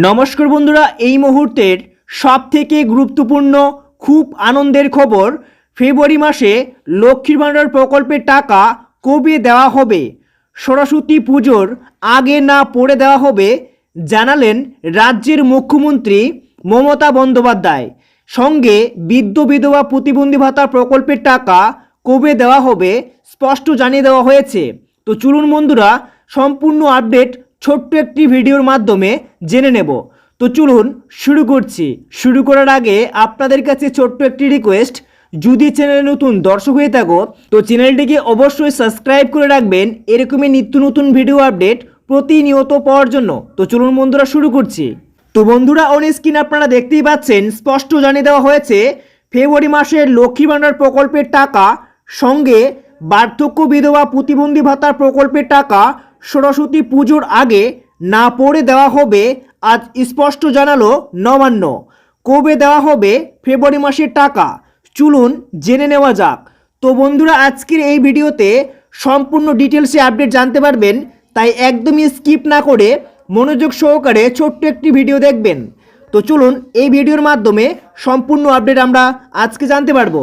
নমস্কার বন্ধুরা, এই মুহূর্তের সব থেকে গুরুত্বপূর্ণ, খুব আনন্দের খবর, ফেব্রুয়ারি মাসে লক্ষ্মীর ভাণ্ডার প্রকল্পের টাকা কবে দেওয়া হবে? সরস্বতী পুজোর আগে না পড়ে দেওয়া হবে? জানালেন রাজ্যের মুখ্যমন্ত্রী মমতা বন্দ্যোপাধ্যায়। সঙ্গে বৃদ্ধ বিধবা প্রতিবন্ধী ভাতা প্রকল্পের টাকা কবে দেওয়া হবে? স্পষ্ট জানিয়ে দেওয়া হয়েছে। তো চলুন বন্ধুরা, সম্পূর্ণ আপডেট ছোট্ট একটি ভিডিওর মাধ্যমে জেনে নেব। তো চলুন শুরু করছি। শুরু করার আগে আপনাদের কাছে ছোট্ট একটি রিকোয়েস্ট যদি চ্যানেলে নতুন দর্শক হয়ে থাকো, তো চ্যানেলটিকে অবশ্যই সাবস্ক্রাইব করে রাখবেন। এরকমই নিত্য নতুন ভিডিও আপডেট প্রতিনিয়ত পাওয়ার জন্য। তো চলুন বন্ধুরা শুরু করছি। তো বন্ধুরা অন স্ক্রিন আপনারা দেখতেই পাচ্ছেন, স্পষ্ট জানিয়ে দেওয়া হয়েছে, ফেব্রুয়ারি মাসের লক্ষ্মী ভাণ্ডার প্রকল্পের টাকা সঙ্গে বার্ধক্য বিধবা প্রতিবন্ধী ভাতার প্রকল্পের টাকা সরস্বতী পুজোর আগে না পড়ে দেওয়া হবে, আজ স্পষ্ট জানালো নবান্ন। কবে দেওয়া হবে ফেব্রুয়ারি মাসের টাকা? চলুন জেনে নেওয়া যাক। তো বন্ধুরা, আজকের এই ভিডিওতে সম্পূর্ণ ডিটেলসে আপডেট জানতে পারবেন, তাই একদমই স্কিপ না করে মনোযোগ সহকারে ছোট্ট একটি ভিডিও দেখবেন। তো চলুন এই ভিডিওর মাধ্যমে সম্পূর্ণ আপডেট আমরা আজকে জানতে পারব।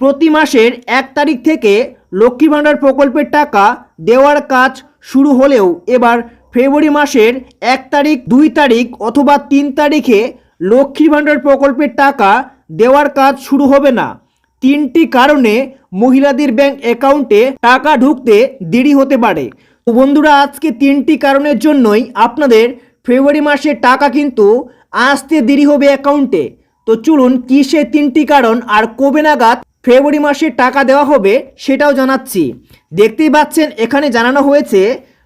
প্রতি মাসের এক তারিখ থেকে লক্ষ্মী ভাণ্ডার প্রকল্পের টাকা দেওয়ার কাজ শুরু হলেও এবার ফেব্রুয়ারি মাসের এক তারিখ, দুই তারিখ অথবা তিন তারিখে লক্ষ্মী ভাণ্ডার প্রকল্পের টাকা দেওয়ার কাজ শুরু হবে না। তিনটি কারণে মহিলাদের ব্যাংক অ্যাকাউন্টে টাকা ঢুকতে দেরি হতে পারে। তো বন্ধুরা, আজকে তিনটি কারণের জন্যই আপনাদের ফেব্রুয়ারি মাসের টাকা কিন্তু আসতে দেরি হবে অ্যাকাউন্টে। তো চলুন কী সে তিনটি কারণ আর কবে নাগাদ ফেব্রুয়ারি মাসে টাকা দেওয়া হবে সেটাও জানাচ্ছি। দেখতেই পাচ্ছেন, এখানে জানানো হয়েছে,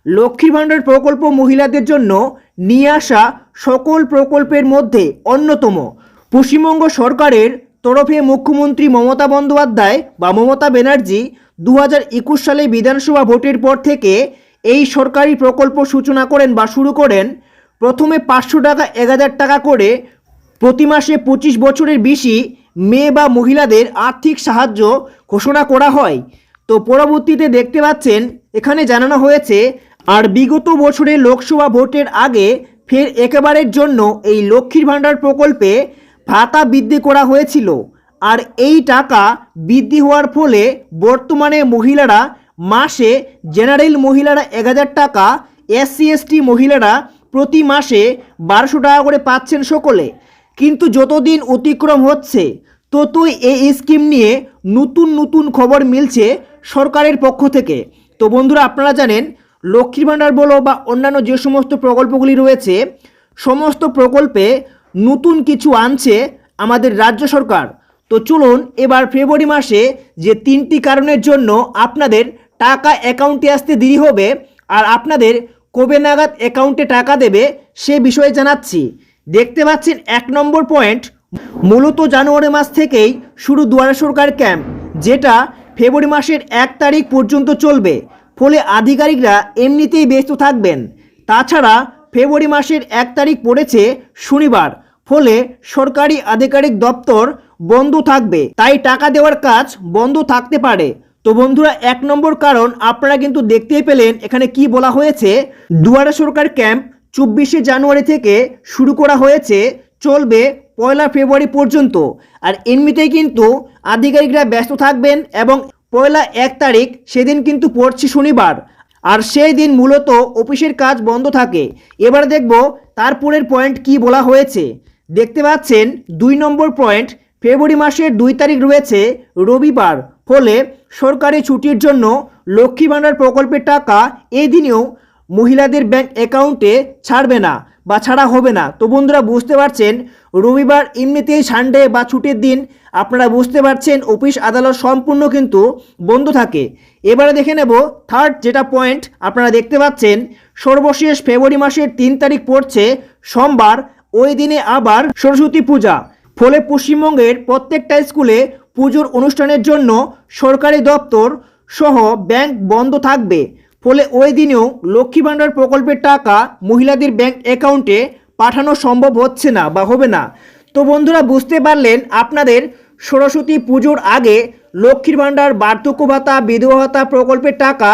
লক্ষ্মীর ভাণ্ডার প্রকল্প মহিলাদের জন্য নিয়ে আসা সকল প্রকল্পের মধ্যে অন্যতম। পশ্চিমবঙ্গ সরকারের তরফে মুখ্যমন্ত্রী মমতা বন্দ্যোপাধ্যায় বা মমতা ব্যানার্জি দু সালে বিধানসভা ভোটের পর থেকে এই সরকারি প্রকল্প সূচনা করেন বা শুরু করেন। প্রথমে পাঁচশো টাকা, এক হাজার টাকা করে প্রতি মাসে পঁচিশ বছরের বেশি মেয়ে বা মহিলাদের আর্থিক সাহায্য ঘোষণা করা হয়। তো পরবর্তীতে দেখতে পাচ্ছেন, এখানে জানানো হয়েছে, আর বিগত বছরে লোকসভা ভোটের আগে ফের একেবারের জন্য এই লক্ষ্মীর ভাণ্ডার প্রকল্পে ভাতা বৃদ্ধি করা হয়েছিল। আর এই টাকা বৃদ্ধি হওয়ার ফলে বর্তমানে মহিলারা মাসে, জেনারেল মহিলারা এক হাজার টাকা এসসি এসটি মহিলারা প্রতি মাসে বারোশো টাকা করে পাচ্ছেন সকলে। কিন্তু যতদিন অতিক্রম হচ্ছে, ততই এই স্কিম নিয়ে নতুন নতুন খবর মিলছে সরকারের পক্ষ থেকে। তো বন্ধুরা, আপনারা জানেন, লক্ষ্মীর ভাণ্ডার বলো বা অন্যান্য যে সমস্ত প্রকল্পগুলি রয়েছে, সমস্ত প্রকল্পে নতুন কিছু আনছে আমাদের রাজ্য সরকার। তো চলুন, এবার ফেব্রুয়ারি মাসে যে তিনটি কারণের জন্য আপনাদের টাকা অ্যাকাউন্টে আসতে দেরি হবে, আর আপনাদের কবে নাগাদ অ্যাকাউন্টে টাকা দেবে সে বিষয়ে জানাচ্ছি। দেখতে পাচ্ছেন এক নম্বর পয়েন্ট। মূলত জানুয়ারি মাস থেকেই শুরু দুয়ারে সরকার ক্যাম্প, যেটা ফেব্রুয়ারি মাসের এক তারিখ পর্যন্ত চলবে। ফলে আধিকারিকরা এমনিতেই ব্যস্ত থাকবেন। তাছাড়া ফেব্রুয়ারি মাসের এক তারিখ পড়েছে শনিবার, ফলে সরকারি আধিকারিক দপ্তর বন্ধ থাকবে। তাই টাকা দেওয়ার কাজ বন্ধ থাকতে পারে। তো বন্ধুরা, এক নম্বর কারণ আপনারা কিন্তু দেখতেই পেলেন এখানে কি বলা হয়েছে। দুয়ারে সরকার ক্যাম্প চব্বিশে জানুয়ারি থেকে শুরু করা হয়েছে, চলবে পয়লা ফেব্রুয়ারি পর্যন্ত। আর এমনিতেই কিন্তু আধিকারিকরা ব্যস্ত থাকবেন এবং পয়লা এক তারিখ সেদিন কিন্তু পড়ছে শনিবার। আর সেই দিন মূলত অফিসের কাজ বন্ধ থাকে। এবার দেখব তারপরের পয়েন্ট কি বলা হয়েছে। দেখতে পাচ্ছেন, দুই নম্বর পয়েন্ট, ফেব্রুয়ারি মাসের দুই তারিখ রয়েছে রবিবার। ফলে সরকারি ছুটির জন্য লক্ষ্মী ভাণ্ডার প্রকল্পের টাকা এই দিনেও মহিলাদের ব্যাংক অ্যাকাউন্টে ছাড়বে না বা ছাড়া হবে না। তো বন্ধুরা, বুঝতে পারছেন? রবিবার এমনিতেই সানডে বা ছুটির দিন আপনারা বুঝতে পারছেন, অফিস, আদালত সম্পূর্ণ কিন্তু বন্ধ থাকে। এবারে দেখে নেব থার্ড যেটা পয়েন্ট আপনারা দেখতে পাচ্ছেন, সর্বশেষ ফেব্রুয়ারি মাসের তিন তারিখ পড়ছে, সোমবার, ওই দিনে আবার সরস্বতী পূজা। ফলে পশ্চিমবঙ্গের প্রত্যেকটা স্কুলে পুজোর অনুষ্ঠানের জন্য সরকারি দপ্তর সহ ব্যাংক বন্ধ থাকবে। ফলে ওই দিনেও লক্ষ্মী ভাণ্ডার প্রকল্পের টাকা মহিলাদের ব্যাংক অ্যাকাউন্টে পাঠানো সম্ভব হচ্ছে না বা হবে না। তো বন্ধুরা, বুঝতে পারলেন আপনাদের সরস্বতী পুজোর আগে লক্ষ্মীর ভাণ্ডার, বার্ধক্য ভাতা, বিধবা ভাতা প্রকল্পের টাকা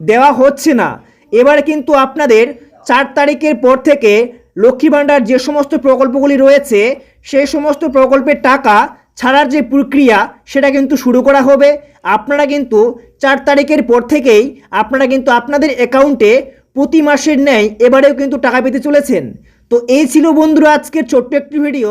দেওয়া হচ্ছে না। এবার কিন্তু আপনাদের চার তারিখের পর থেকে লক্ষ্মী ভাণ্ডার যে সমস্ত প্রকল্পগুলি রয়েছে, সেই সমস্ত প্রকল্পের টাকা ছাড়ার যে প্রক্রিয়া, সেটা কিন্তু শুরু করা হবে। আপনারা কিন্তু চার তারিখের পর থেকেই আপনারা কিন্তু আপনাদের অ্যাকাউন্টে প্রতি মাসের ন্যায় এবারেও কিন্তু টাকা পেতে চলেছেন। তো এই ছিল বন্ধুরা আজকের ছোট্ট একটি ভিডিও।